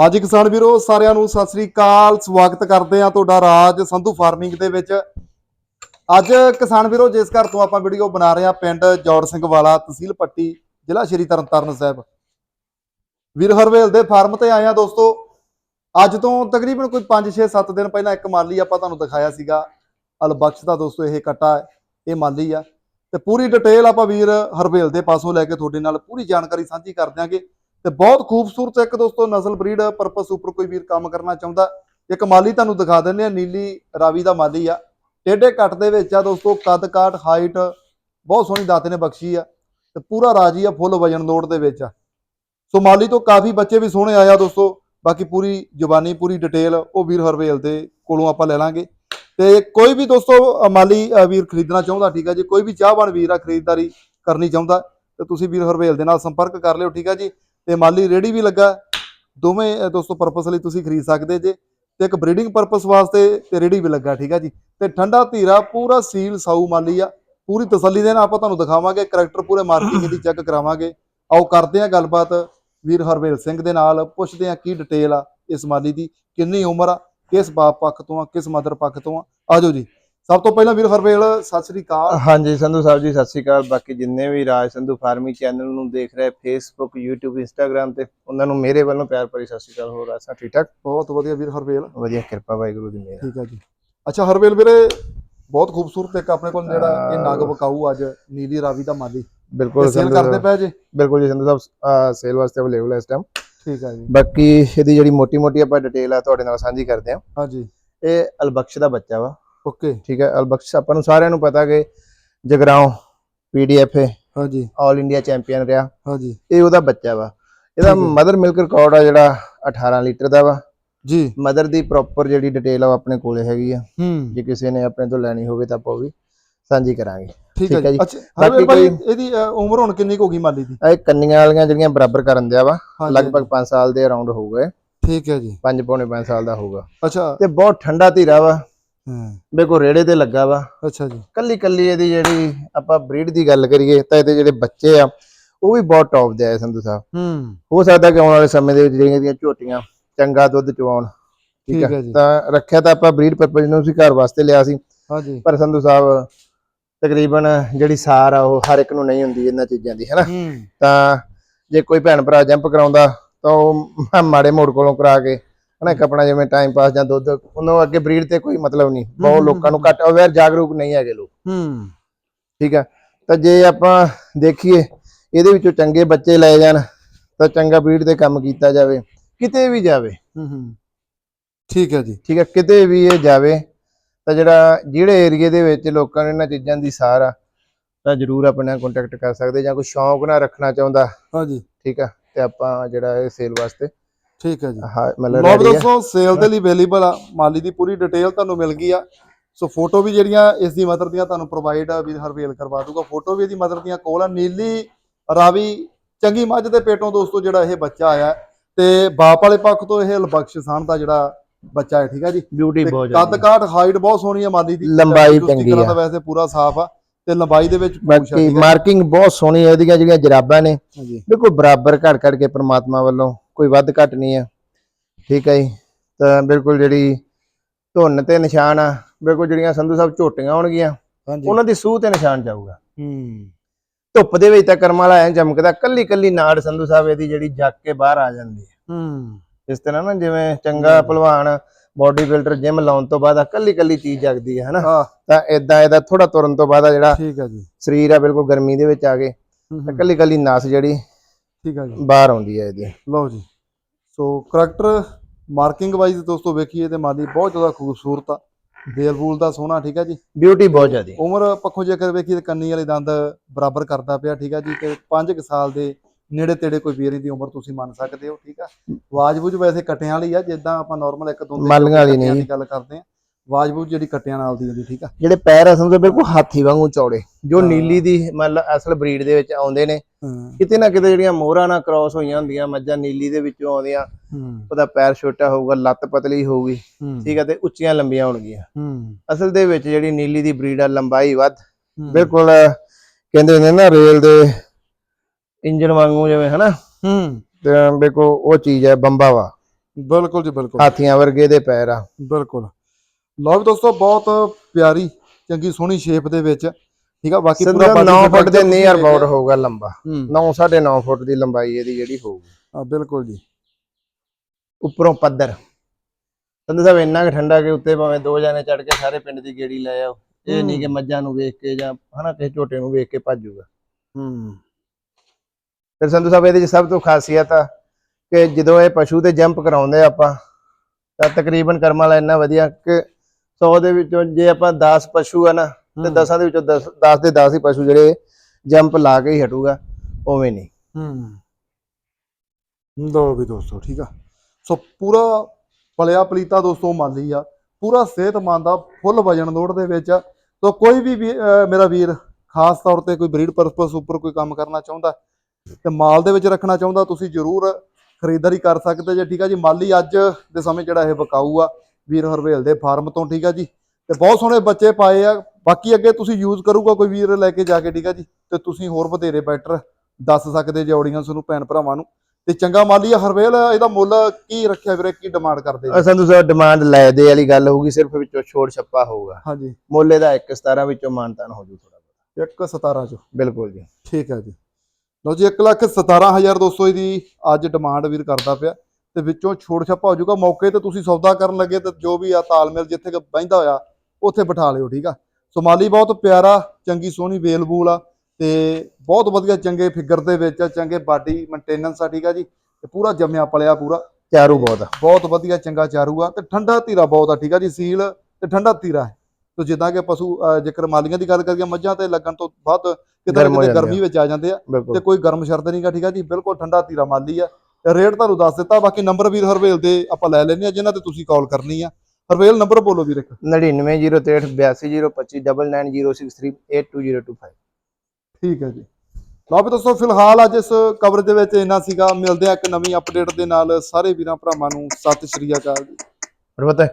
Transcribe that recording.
ਹਾਂਜੀ ਕਿਸਾਨ ਵੀਰੋ ਸਾਰਿਆਂ ਨੂੰ ਸਤਿ ਸ੍ਰੀ ਅਕਾਲ। ਸਵਾਗਤ ਕਰਦੇ ਆ ਤੁਹਾਡਾ ਰਾਜ ਸੰਧੂ ਫਾਰਮਿੰਗ ਦੇ ਵਿੱਚ। ਅੱਜ ਕਿਸਾਨ ਵੀਰੋ ਜਿਸ ਘਰ ਤੋਂ ਆਪਾਂ ਵੀਡੀਓ ਬਣਾ ਰਹੇ ਆ ਪਿੰਡ ਜੌੜ ਸਿੰਘ ਵਾਲਾ ਤਹਿਸੀਲ ਪੱਟੀ ਜ਼ਿਲ੍ਹਾ ਸ਼੍ਰੀ ਤਰਨਤਾਰਨ ਸਾਹਿਬ। ਵੀਰ ਹਰਵੇਲ ਦੇ ਫਾਰਮ ਤੇ ਆਏ ਆ ਦੋਸਤੋ। ਅੱਜ ਤੋਂ ਤਕਰੀਬਨ ਕੋਈ 5 6 7 ਦਿਨ ਪਹਿਲਾਂ ਇੱਕ ਮਾਲੀ ਆਪਾਂ ਤੁਹਾਨੂੰ ਦਿਖਾਇਆ ਸੀਗਾ। ਅਲਬਖਸ਼ ਦਾ ਦੋਸਤੋ ਇਹ ਕੱਟਾ ਹੈ, ਇਹ ਮਾਲੀ ਆ। ਤੇ ਪੂਰੀ ਡਿਟੇਲ ਆਪਾਂ ਵੀਰ ਹਰਵੇਲ ਦੇ ਪਾਸੋਂ ਲੈ ਕੇ ਤੁਹਾਡੇ ਨਾਲ ਪੂਰੀ ਜਾਣਕਾਰੀ ਸਾਂਝੀ ਕਰ ਦਿਆਂਗੇ। ਤੇ ਬਹੁਤ ਖੂਬਸੂਰਤ ਇੱਕ ਦੋਸਤੋ ਨਸਲ ਬਰੀਡ ਪਰਪਸ ਉੱਪਰ ਕੋਈ ਵੀਰ ਕੰਮ ਕਰਨਾ ਚਾਹੁੰਦਾ। ਇੱਕ ਮਾਲੀ ਤੁਹਾਨੂੰ ਦਿਖਾ ਦਿੰਦੇ ਆ ਨੀਲੀ ਰਾਵੀ ਦਾ ਮਾਲੀ ਆ। ਟੇਡੇ ਕੱਟ ਦੇ ਵਿੱਚ ਆ ਦੋਸਤੋ, ਕੱਦ ਕਾਟ ਹਾਈਟ ਬਹੁਤ ਸੋਹਣੀ ਦਾਤੇ ਨੇ ਬਖਸ਼ੀ ਆ ਤੇ ਪੂਰਾ ਰਾਜੀ ਆ ਫੁੱਲ ਵਜਨ ਲੋਡ ਦੇ ਵਿੱਚ ਆ। ਸੋ ਮਾਲੀ ਤੋਂ ਕਾਫੀ ਬੱਚੇ ਵੀ ਸੋਹਣੇ ਆਇਆ ਦੋਸਤੋ, ਬਾਕੀ ਪੂਰੀ ਜ਼ੁਬਾਨੀ, ਪੂਰੀ ਡਿਟੇਲ ਉਹ ਵੀਰ ਹਰਵੇਲ ਦੇ ਕੋਲੋਂ ਆਪਾਂ ਲੈ ਲਾਂਗੇ। ਤੇ ਕੋਈ ਵੀ ਦੋਸਤੋ ਮਾਲੀ ਵੀਰ ਖਰੀਦਣਾ ਚਾਹੁੰਦਾ, ਠੀਕ ਆ ਜੀ, ਕੋਈ ਵੀ ਚਾਹਵਾਨ ਵੀਰ ਆ ਖਰੀਦਦਾਰੀ ਕਰਨੀ ਚਾਹੁੰਦਾ, ਤੇ ਤੁਸੀਂ ਵੀਰ ਹਰਵੇਲ ਦੇ ਨਾਲ ਸੰਪਰਕ ਕਰ ਲਿਓ, ਠੀਕ ਆ ਜੀ। ਤੇ ਮਾਲੀ ਰੇੜੀ ਵੀ ਲੱਗਾ, ਦੋਵੇਂ ਦੋਸਤੋ ਪਰਪਸ ਲਈ ਤੁਸੀਂ ਖਰੀਦ ਸਕਦੇ ਜੇ, ਤੇ ਇੱਕ ਬਰੀਡਿੰਗ ਪਰਪਸ ਵਾਸਤੇ ਤੇ ਰੇੜੀ ਵੀ ਲੱਗਾ, ਠੀਕ ਆ ਜੀ? ਤੇ ਠੰਡਾ ਧੀਰਾ ਪੂਰਾ ਸੀਲ ਸਾਊ ਮਾਲੀ ਆ, ਪੂਰੀ ਤਸੱਲੀ ਦੇ ਨਾਲ ਆਪਾਂ ਤੁਹਾਨੂੰ ਦਿਖਾਵਾਂਗੇ ਕਰੈਕਟਰ ਪੂਰੇ ਮਾਰਕੀਟ ਦੀ ਚੈੱਕ ਕਰਾਵਾਂਗੇ। ਆਓ ਕਰਦੇ ਆ ਗੱਲਬਾਤ, ਵੀਰ ਹਰਵੇਲ ਸਿੰਘ ਦੇ ਨਾਲ, ਪੁੱਛਦੇ ਆ ਕੀ ਡਿਟੇਲ ਆ ਇਸ ਮਾਲੀ ਦੀ, ਕਿੰਨੀ ਉਮਰ ਆ, ਕਿਸ ਬਾਪ ਪੱਖ ਤੋਂ ਆ, ਕਿਸ ਮਦਰ ਪੱਖ ਤੋਂ ਆ। ਆਜੋ ਜੀ। ਸਭ ਤੋਂ ਪਹਿਲਾਂ ਵੀਰ ਹਰਵੇਲ ਸਤਿ ਸ੍ਰੀ ਅਕਾਲ। ਹਾਂਜੀ ਸੰਧੂ ਸਾਹਿਬ ਜੀ ਸਤਿ ਸ਼੍ਰੀ ਅਕਾਲ। ਬਾਕੀ ਜਿੰਨੇ ਵੀ ਰਾਜ ਸੰਧੂ ਫਾਰਮਿੰਗ ਚੈਨਲ ਨੂੰ ਦੇਖ ਰਹੇ ਫੇਸਬੁੱਕ YouTube Instagram ਤੇ ਉਹਨਾਂ ਨੂੰ ਮੇਰੇ ਵੱਲੋਂ ਪਿਆਰ ਭਰੀ ਸਤਿ ਸ਼੍ਰੀ ਅਕਾਲ। ਹੋਰ ਆਸਾ ਠੀਕ ਠਾਕ? ਬਹੁਤ ਵਧੀਆ ਵੀਰ ਹਰਵੇਲ। ਵਧੀਆ ਕਿਰਪਾ ਵਾਹਿਗੁਰੂ ਦੀ ਮਿਹਰ। ਠੀਕ ਆ ਜੀ। ਅੱਛਾ ਹਰਵੇਲ ਵੀਰੇ ਬਹੁਤ ਖੂਬਸੂਰਤ ਇੱਕ ਆਪਣੇ ਕੋਲ ਜਿਹੜਾ ਇਹ ਨਗ ਵਿਕਾਊ ਅੱਜ ਨੀਲੀ ਰਾਵੀ ਦਾ ਮਾਲੀ। ਬਿਲਕੁਲ ਸੇਲ ਕਰਦੇ ਸਾਹਿਬ ਪਏ ਜੇ? ਬਿਲਕੁਲ ਜੀ ਸੰਧੂ ਸਾਹਿਬ ਸੇਲ ਵਾਸਤੇ ਅਵੇਲੇਬਲ ਹੈ ਇਸ ਟਾਈਮ ਠੀਕ ਆ ਜੀ। ਬਾਕੀ ਇਹਦੀ ਜਿਹੜੀ ਮੋਟੀ ਮੋਟੀ ਆਪਾਂ ਡਿਟੇਲ ਆ ਤੁਹਾਡੇ ਨਾਲ ਸਾਂਝੀ ਕਰਦੇ ਹਾਂ। ਹਾਂਜੀ। ਇਹ ਅਲਬਖਸ਼ ਦਾ ਬੱਚਾ ਵਾ। ਓਕੇ ਠੀਕ ਹੈ। ਅਲਬਖਸ਼ ਆਪਾਂ ਨੂੰ ਸਾਰਿਆਂ ਨੂੰ ਪਤਾ ਕਿ ਜਗਰਾਉਂ ਪੀਡੀਐਫ ਹਾਂਜੀ। ਆਲ ਇੰਡੀਆ ਚੈਂਪੀਅਨ ਰਿਹਾ। ਹਾਂਜੀ। ਇਹ ਉਹਦਾ ਬੱਚਾ ਵਾ। ਇਹਦਾ ਹੈ। ਮਦਰ ਮਿਲਕ ਰਿਕਾਰਡ ਆ ਜਿਹੜਾ 18 ਲੀਟਰ ਦਾ ਵਾ। ਜੀ। ਮਦਰ ਦੀ ਪ੍ਰੋਪਰ ਜਿਹੜੀ ਡਿਟੇਲ ਆ ਆਪਣੇ ਕੋਲੇ ਹੈਗੀ ਆ। ਹੂੰ। ਜੇ ਕਿਸੇ ਨੇ ਆਪਣੇ ਤੋਂ ਲੈਣੀ ਹੋਵੇ ਤਾਂ ਆਪਾਂ ਉਹ ਵੀ ਸਾਂਝੀ ਕਰਾਂਗੇ। ਠੀਕ ਹੈ ਹੈ ਜੀ। ਬਾਕੀ ਭਾਈ ਕੋਈ- ਇਹਦੀ ਉਮਰ ਹੁਣ ਕਿੰਨੀ ਕੁ ਹੋ ਗਈ ਮਾਲੀ ਦੀ? ਇਹ ਕੰਨੀਆਂ ਵਾਲੀਆਂ ਜਿਹੜੀਆਂ ਬਰਾਬਰ ਕਰਨ ਦਿਆ ਵਾ ਲਗਭਗ 5 ਸਾਲ ਦੇ ਅਰਾਊਂਡ ਹੋਊਗਾ। ਠੀਕ ਹੈ ਜੀ। ਪੰਜ ਪੌਣੇ 5 ਸਾਲ ਦਾ ਹੋਊਗਾ। ਅੱਛਾ। ਤੇ ਬਹੁਤ ਠੰਡਾ ਧੀਰਾ ਵਾ। ਹਾਂ। ਵੇਖੋ ਰੇੜੇ ਤੇ ਲੱਗਾ ਵਾ। ਅੱਛਾ ਜੀ। ਕੱਲੀ ਕੱਲੀ ਇਹਦੀ ਜਿਹੜੀ ਆਪਾਂ ਬਰੀਡ ਦੀ ਗੱਲ ਕਰੀਏ ਤਾਂ ਇਹਦੇ ਜਿਹੜੇ ਬੱਚੇ ਆ ਉਹ ਵੀ ਬਹੁਤ ਟੌਪ ਦੇ ਆ ਸੰਧੂ ਸਾਹਿਬ। ਹੂੰ। ਹੋ ਸਕਦਾ ਕਿ ਆਉਣ ਵਾਲੇ ਸਮੇਂ ਦੇ ਵਿੱਚ ਜਿਹੜੀਆਂ ਇਹਦੀਆਂ ਝੋਟੀਆਂ ਚੰਗਾ ਦੁੱਧ ਚਵਾਉਣ ਠੀਕ ਹੈ। ਤਾਂ ਰੱਖਿਆ ਤਾਂ ਆਪਾਂ ਬਰੀਡ ਪਰਪਸ ਨੂੰ ਸੀ ਘਰ ਵਾਸਤੇ ਲਿਆ ਸੀ। ਹਾਂਜੀ। ਪਰ ਸੰਧੂ ਸਾਹਿਬ ਤਕਰੀਬਨ ਜਿਹੜੀ ਸਾਰ ਆ ਉਹ ਹਰ ਇੱਕ ਨੂੰ ਨਹੀਂ ਹੁੰਦੀ ਇਹਨਾਂ ਚੀਜ਼ਾਂ ਦੀ ਹੈਨਾ? ਤਾਂ ਜੇ ਕੋਈ ਭੈਣ ਭਰਾ ਜੰਪ ਕਰਾਉਂਦਾ ਤਾਂ ਉਹ ਮਾੜੇ ਮੋੜ ਕੋਲੋਂ ਕਰਾ ਕੇ ਹਨਾ ਇੱਕ ਆਪਣਾ ਜਿਵੇਂ ਟਾਈਮ ਪਾਸ ਜਾਂ ਦੁੱਧ ਉਹਨੂੰ ਅੱਗੇ ਬਰੀਡ ਤੇ ਕੋਈ ਮਤਲਬ ਨਹੀਂ। ਬਹੁਤ ਲੋਕਾਂ ਨੂੰ ਘੱਟ ਅਵੇਅਰ ਜਾਗਰੂਕ ਨਹੀਂ ਹੈਗੇ ਲੋਕ। ਹੂੰ। ਠੀਕ ਹੈ ਤਾਂ ਜੇ ਆਪਾਂ ਦੇਖੀਏ ਇਹਦੇ ਵਿੱਚੋਂ ਚੰਗੇ ਬੱਚੇ ਲਏ ਜਾਣ ਤਾਂ ਚੰਗਾ ਬਰੀਡ ਤੇ ਕੰਮ ਕੀਤਾ ਜਾਵੇ। ਕਿਤੇ ਵੀ ਜਾਵੇ। ਹੂੰ ਹੂੰ। ਠੀਕ ਹੈ ਜੀ। ਠੀਕ ਹੈ ਕਿਤੇ ਵੀ ਇਹ ਜਾਵੇ ਤਾਂ ਜਿਹੜਾ ਜਿਹੜੇ ਏਰੀਏ ਦੇ ਵਿੱਚ ਲੋਕਾਂ ਨੂੰ ਇਹਨਾਂ ਚੀਜ਼ਾਂ ਦੀ ਸਾਰ ਆ ਤਾਂ ਜਰੂਰ ਆਪਣੇ ਨਾਲ ਕੰਟੈਕਟ ਕਰ ਸਕਦੇ ਜਾਂ ਕੋਈ ਸ਼ੌਂਕ ਨਾਲ ਰੱਖਣਾ ਚਾਹੁੰਦਾ। ਹਾਂਜੀ ਠੀਕ ਆ? ਤੇ ਆਪਾਂ ਜਿਹੜਾ ਇਹ ਸੇਲ ਵਾਸਤੇ ਠੀਕ ਹੈ ਜੀ। ਹਾਂ, ਮਤਲਬ ਲੋ ready ਆ। ਦੋਸਤੋ ਸੇਲ ਦੇ ਲਈ ਅਵੇਲੇਬਲ ਆ। ਮਾਲੀ ਦੀ ਪੂਰੀ ਡਿਟੇਲ ਤੁਹਾਨੂੰ ਮਿਲ ਗਈ ਆ। ਸੋ ਫੋਟੋ ਵੀ ਜਿਹੜੀਆਂ ਇਸ ਦੀ ਮਦਰ ਦੀਆਂ ਤੁਹਾਨੂੰ ਪ੍ਰੋਵਾਈਡ ਵੀ ਹਰਵੇਲ ਕਰਵਾ ਦੂਗਾ। ਫੋਟੋ ਵੀ ਇਹਦੀ ਮਦਰ ਦੀਆਂ ਕੋਲ ਆ। ਨੀਲੀ ਰਾਵੀ ਚੰਗੀ ਮੱਝ ਦੇ ਪੇਟੋਂ ਦੋਸਤੋ ਜਿਹੜਾ ਇਹ ਬੱਚਾ ਆਇਆ। ਤੇ ਬਾਪ ਵਾਲੇ ਪੱਖ ਤੋਂ ਇਹ ਲਬਖਸ਼ ਸਾਨ ਦਾ ਜਿਹੜਾ ਬੱਚਾ ਹੈ ਠੀਕ ਹੈ ਜੀ। ਬਿਊਟੀ ਤੇ ਬਹੁਤ ਕੱਦ ਜ਼ਿਆਦਾ। ਕਾਠ ਹਾਈਟ ਬਹੁਤ ਸੋਹਣੀ ਆ ਮਾਲੀ ਦੀ। ਲੰਬਾਈ ਚੁਸਤੀ ਚੰਗੀ ਕਰਾਂ ਆ। ਤਾਂ ਵੈਸੇ ਪੂਰਾ ਸਾਫ਼ ਆ। ਤੇ ਲੰਬਾਈ ਦੇ ਵਿੱਚ ਪੂਛ ਆ, ਬਾਕੀ ਠੀਕ ਹੈ ਮਾਰਕਿੰਗ ਬਹੁਤ ਸੋਹਣੀ ਹੈ ਇਹਦੀਆਂ ਜਿਹੜੀਆਂ ਜਰਾਬਾਂ ਨੇ। ਹਾਂਜੀ। ਬਿਲਕੁਲ ਬਰਾਬਰ ਘੜ ਘੜ ਕੇ ਪ੍ਰਮਾਤਮਾ ਵੱਲੋਂ ਕੋਈ ਵੱਧ ਘਟ ਨਹੀਂ ਹੈ ਠੀਕ ਹੈ ਜੀ? ਤਾਂ ਬਿਲਕੁਲ ਜਿਹੜੀ ਧੁੰਨ ਤੇ ਨਿਸ਼ਾਨ ਆ ਬਿਲਕੁਲ ਜਿਹੜੀਆਂ ਸੰਧੂ ਸਾਹਿਬ ਝੋਟੀਆਂ ਹੋਣਗੀਆਂ ਉਹਨਾਂ ਦੀ ਸੂਹ ਤੇ ਨਿਸ਼ਾਨ ਜਾਊਗਾ। ਹੂੰ। ਧੁੱਪ ਦੇ ਵਿੱਚ ਤਾਂ ਕਰਮਾਂ ਵਾਲਾ ਐਂ ਚਮਕਦਾ ਕੱਲੀ ਕੱਲੀ ਨਾੜ ਸੰਧੂ ਸਾਹਿਬ ਇਹਦੀ ਜਿਹੜੀ ਜੱਗ ਕੇ ਬਾਹਰ ਆ ਜਾਂਦੀ ਹੈ ਹੂੰ। ਇਸ ਤਰ੍ਹਾਂ ਨਾ ਜਿਵੇਂ ਚੰਗਾ ਭਲਵਾਨ ਬਾਡੀ ਬਿਲਡਰ ਜਿਮ ਲਾਉਣ ਤੋਂ ਬਾਅਦ ਆ ਕੱਲੀ ਕੱਲੀ ਚੀਜ਼ ਜਗਦੀ ਹੈ ਹਨਾ? ਤਾਂ ਇਦਾਂ ਇਹਦਾ ਥੋੜਾ ਤੁਰਨ ਤੋਂ ਬਾਅਦ ਆ ਜਿਹੜਾ ਠੀਕ ਹੈ ਜੀ। ਸਰੀਰ ਆ ਬਿਲਕੁਲ ਗਰਮੀ ਦੇ ਵਿੱਚ ਆ ਕੇ ਕੱਲੀ ਕੱਲੀ ਨਸ ਜਿਹੜੀ ਠੀਕ ਹੈ ਜੀ। ਬਾਹਰ ਆਉਂਦੀ ਹੈ ਇਹਦੀ। ਲਓ ਜੀ। ਸੋ ਕਰੈਕਟਰ ਮਾਰਕਿੰਗ ਵਾਈਜ਼ ਦੋਸਤੋ ਵੇਖੀਏ ਤੇ ਮਾਲੀ ਬਹੁਤ ਜ਼ਿਆਦਾ ਖੂਬਸੂਰਤ ਆ। ਬੇਲ ਬੂਲ ਦਾ ਸੋਹਣਾ ਠੀਕ ਹੈ ਜੀ? ਬਿਊਟੀ ਬਹੁਤ ਜ਼ਿਆਦੀ ਉਮਰ ਪੱਖੋਂ ਜੇਕਰ ਵੇਖੀਏ ਤੇ ਕੰਨੀ ਵਾਲੇ ਦੰਦ ਬਰਾਬਰ ਕਰਦਾ ਪਿਆ ਠੀਕ ਹੈ ਜੀ? ਤੇ 5 ਸਾਲ ਦੇ ਨੇੜੇ ਤੇੜੇ ਕੋਈ ਵੀਰ ਦੀ ਉਮਰ ਤੁਸੀਂ ਮੰਨ ਸਕਦੇ ਹੋ ਠੀਕ ਆ? ਆਵਾਜ਼ ਬੂਝ ਵੈਸੇ ਕਟਿਆਂ ਵਾਲੀ ਆ ਜਿੱਦਾਂ ਆਪਾਂ ਨਾਰਮਲ ਇੱਕ ਦੋ ਮਲੰਗਾਂ ਵਾਲੀ ਨਹੀਂ। ਦੀ ਗੱਲ ਕਰਦੇ ਆ। ਆਵਾਜ਼ ਬੂਝ ਜਿਹੜੀ ਕਟਿਆਂ ਨਾਲ ਦੀ ਹੁੰਦੀ ਠੀਕ ਆ? ਜਿਹੜੇ ਪੈਰ ਆ ਸਮਝੋ ਬਿਲਕੁਲ ਹਾਥੀ ਵਾਂਗੂ ਚੌੜੇ। ਜੋ। ਨੀਲੀ ਦੀ ਮਤਲਬ ਅਸਲ ਬਰੀਡ ਦੇ ਵਿੱਚ ਆਉਂਦੇ ਨੇ ਕਿਤੇ ਨਾ ਕਿਤੇ ਜਿਹੜੀਆਂ ਮੋਹਰਾਂ ਨਾਲ ਕ੍ਰਾਸ ਹੋਈਆਂ ਹੁੰਦੀਆਂ ਮੱਝਾਂ ਨੀਲੀ ਦੇ ਵਿੱਚੋਂ ਆਉਂਦੀਆਂ ਉਹਦਾ ਪੈਰ ਛੋਟਾ ਹੋਊਗਾ ਲੱਤ ਪਤਲੀ ਹੋਊਗੀ ਠੀਕ ਹੈ ਤੇ ਉੱਚੀਆਂ ਲੰਬੀਆਂ ਹੋਣਗੀਆਂ। ਅਸਲ ਦੇ ਵਿੱਚ ਜਿਹੜੀ ਨੀਲੀ ਦੀ ਬਰੀਡ ਆ ਲੰਬਾਈ ਵੱਧ। ਬਿਲਕੁਲ ਕਹਿੰਦੇ ਹੁੰਦੇ ਨਾ ਰੇਲ ਦੇ ਇੰਜਨ ਵਾਂਗੂ ਜਿਵੇਂ ਹਨਾ? ਹੂੰ। ਤੇ ਵੇਖੋ ਉਹ ਚੀਜ਼ ਹੈ ਬੰਬਾ ਵਾ ਬਿਲਕੁਲ ਜੀ ਬਿਲਕੁਲ। ਹਾਥੀਆਂ ਵਰਗੇ ਦੇ ਪੈਰ ਆ। ਬਿਲਕੁਲ। ਲਓ ਦੋਸਤੋ ਬਹੁਤ ਪਿਆਰੀ ਚੰਗੀ ਸੋਹਣੀ ਸ਼ੇਪ ਦੇ ਵਿੱਚ ਠੀਕ ਆ ਬਾਕੀ body 9 structure ਫੁੱਟ ਦੇ ਨੀਅਰ ਦੇਖਿਆ। ਬਾਊਟ ਹੋਊਗਾ ਲੰਬਾ। ਹੂੰ। 9 9.5 ਫੁੱਟ ਦੀ ਲੰਬਾਈ ਇਹਦੀ ਜਿਹੜੀ ਹੋਊਗੀ। ਹਾਂ ਬਿਲਕੁਲ ਜੀ। ਉੱਪਰੋਂ ਪੱਧਰ। ਸੰਧੂ ਸਾਹਿਬ ਇੰਨਾ ਕਿ ਠੰਡਾ ਕਿ ਉੱਤੇ ਭਾਵੇਂ ਦੋ ਜਾਣੇ ਚੜ ਕੇ ਸਾਰੇ ਪਿੰਡ ਦੀ ਗੇੜੀ ਲੈ ਆਓ। ਇਹ ਨਹੀਂ ਕਿ ਮੱਝਾਂ ਨੂੰ ਵੇਖ ਕੇ ਜਾਂ ਹਨਾ ਕਿਸੇ ਝੋਟੇ ਨੂੰ ਵੇਖ ਕੇ ਭੱਜੂਗਾ। ਹੂੰ। ਫਿਰ ਸੰਧੂ ਸਾਹਿਬ ਇਹਦੇ 'ਚ ਸਭ ਤੋਂ ਖਾਸੀਅਤ ਆ ਕਿ ਜਦੋਂ ਇਹ ਪਸ਼ੂ ਤੇ ਜੰਪ ਕਰਾਉਂਦੇ ਆ ਆਪਾਂ ਤਾਂ ਤਕਰੀਬਨ ਕਰਮ ਵਾਲਾ ਇੰਨਾ ਵਧੀਆ ਕਿ 100 ਦੇ ਵਿੱਚੋਂ ਜੇ ਆਪਾਂ 10 ਪਸ਼ੂ ਆ ਨਾ ਤੇ ਹੂੰ। 10 ਦੇ ਵਿੱਚੋਂ 10 10 ਦੇ 10 ਹੀ ਪਸ਼ੂ ਜਿਹੜੇ ਜੰਪ ਲਾ ਕੇ ਹੀ ਹਟੂਗਾ ਉਵੇਂ ਨਹੀਂ। ਹੂੰ। ਲਓ ਵੀ ਦੋਸਤੋ ਠੀਕ ਆ। ਸੋ ਪੂਰਾ ਪਲਿਆ ਪਲੀਤਾ ਦੋਸਤੋ ਮਾਲੀ ਆ। ਪੂਰਾ ਸਿਹਤਮੰਦ ਆ ਫੁੱਲ ਵਜਨ ਲੋੜ ਦੇ ਵਿੱਚ। ਸੋ ਕੋਈ ਵੀ ਮੇਰਾ ਵੀਰ ਖਾਸ ਤੌਰ ਤੇ ਕੋਈ ਬਰੀਡ ਪਰਪਸ ਉੱਪਰ ਕੋਈ ਕੰਮ ਕਰਨਾ ਚਾਹੁੰਦਾ ਤੇ ਮਾਲ ਦੇ ਵਿੱਚ ਰੱਖਣਾ ਚਾਹੁੰਦਾ ਤੁਸੀਂ ਜ਼ਰੂਰ ਖਰੀਦਦਾਰੀ ਕਰ ਸਕਦੇ ਜੇ ਠੀਕ ਆ ਜੀ। ਮਾਲੀ ਅੱਜ ਦੇ ਸਮੇਂ ਜਿਹੜਾ ਇਹ ਵਿਕਾਊ ਆ ਵੀਰ ਹਰਵੇਲ ਦੇ ਫਾਰਮ ਤੋਂ ਠੀਕ ਆ ਜੀ। ਤੇ ਬਹੁਤ ਸੋਹਣੇ ਬੱਚੇ ਪਾਏ ਆ। ਬਾਕੀ ਅੱਗੇ ਤੁਸੀਂ ਯੂਜ਼ ਕਰੂਗਾ ਕੋਈ ਵੀਰ ਲੈ ਕੇ ਜਾ ਕੇ ਠੀਕ ਆ ਜੀ? ਤੇ ਤੁਸੀਂ ਹੋਰ ਵਧੇਰੇ ਬੈਟਰ ਦੱਸ ਸਕਦੇ ਜੇ ਆਡੀਅנס ਨੂੰ ਭੈਣ ਭਰਾਵਾਂ ਨੂੰ। ਤੇ ਚੰਗਾ ਮਾਲੀ ਆ ਹਰਵੇਲ ਇਹਦਾ ਮੁੱਲ ਕੀ ਰੱਖਿਆ ਵੀਰੇ? ਕੀ ਡਿਮਾਂਡ ਕਰਦੇ? ਅਹ ਸੰਧੂ ਸਾਹਿਬ ਡਿਮਾਂਡ ਲੈ ਦੇ ਵਾਲੀ ਗੱਲ ਹੋਊਗੀ ਸਿਰਫ ਵਿੱਚੋਂ ਛੋੜ ਛੱਪਾ ਹੋਊਗਾ। ਹਾਂਜੀ। ਮੁੱਲੇ ਦਾ 1 17 ਵਿੱਚੋਂ ਮਾਨਤਾਨ ਹੋ ਜੂ ਥੋੜਾ ਇੱਕ 17 ਚ। ਬਿਲਕੁਲ ਜੀ। ਠੀਕ ਹੈ ਜੀ। ਲਓ ਜੀ 1 ਲੱਖ 17200 ਇਹਦੀ ਅੱਜ ਡਿਮਾਂਡ ਵੀਰ ਕਰਦਾ ਪਿਆ। ਤੇ ਵਿੱਚੋਂ ਛੋੜ ਛਾਪਾ ਹੋ ਜਾਊਗਾ ਮੌਕੇ ਤੇ ਤੁਸੀਂ ਸੌਦਾ ਕਰਨ ਲੱਗੇ ਤੇ ਜੋ ਵੀ ਆ ਤਾਲਮੇਲ ਜਿੱਥੇ ਕੁ ਬਹਿੰਦਾ ਹੋਇਆ ਉੱਥੇ ਬਿਠਾ ਲਿਓ ਠੀਕ ਆ? ਸੋਮਾਲੀ ਬਹੁਤ ਪਿਆਰਾ ਚੰਗੀ ਸੋਹਣੀ ਵੇਲ ਬੂਲ ਆ ਤੇ ਬਹੁਤ ਵਧੀਆ ਚੰਗੇ ਫਿਗਰ ਦੇ ਵਿੱਚ ਆ, ਚੰਗੇ ਬਾਡੀ ਮੇਨਟੇਨੈਂਸ ਆ ਠੀਕ ਆ ਜੀ? ਤੇ ਪੂਰਾ ਜੰਮਿਆ ਪਲਿਆ ਪੂਰਾ। ਚਾਰੂ ਬਹੁਤ ਆ। ਬਹੁਤ ਵਧੀਆ ਚੰਗਾ ਚਾਰੂ ਆ ਤੇ ਠੰਡਾ ਧੀਰਾ ਬਹੁਤ ਆ ਠੀਕ ਆ ਜੀ? ਸੀਲ ਤੇ ਠੰਡਾ ਧੀਰਾ ਹੈ। ਤੇ ਜਿੱਦਾਂ ਕਿ ਪਸ਼ੂ ਜੇਕਰ ਮਾਲੀਆਂ ਦੀ ਗੱਲ ਕਰੀਏ ਮੱਝਾਂ ਤੇ ਲੱਗਣ ਤੋਂ ਬਾਅਦ ਕਿਤੇ ਕਿਤੇ ਗਰਮੀ ਵਿੱਚ ਆ ਜਾਂਦੇ ਆ ਤੇ ਕੋਈ ਗਰਮ ਸ਼ਰਤ ਨਹੀਂਗਾ ਠੀਕ ਆ ਜੀ? ਬਿਲਕੁਲ ਠੰਡਾ ਧੀਰਾ ਮਾਲੀ ਆ। ਰੇਟ ਤੁਹਾਨੂੰ ਦੱਸ ਦਿੱਤਾ ਬਾਕੀ ਨੰਬਰ ਵੀਰ ਹਰਵੇਲ ਦੇ ਆਪਾਂ ਲੈ ਲੈਣੇ ਆ ਜਿਨ੍ਹਾਂ ਤੇ ਤੁਸੀਂ ਕਾਲ ਕਰਨੀ ਆ। ਹਰਵੇਲ ਨੰਬਰ ਬੋਲੋ ਵੀਰ ਇੱਕ। 9903 8205 ਠੀਕ ਹੈ ਜੀ। ਲਓ ਵੀ ਦੋਸਤੋ ਫਿਲਹਾਲ ਅੱਜ ਇਸ ਕਵਰੇਜ ਦੇ ਵਿੱਚ ਇੰਨਾ ਸੀਗਾ। ਮਿਲਦੇ ਆ ਇੱਕ ਨਵੀਂ ਅਪਡੇਟ ਦੇ ਨਾਲ। ਸਾਰੇ ਵੀਰਾਂ ਭਰਾਵਾਂ ਨੂੰ ਸਤਿ ਸ਼੍ਰੀ ਅਕਾਲ ਜੀ। ਪਤਾ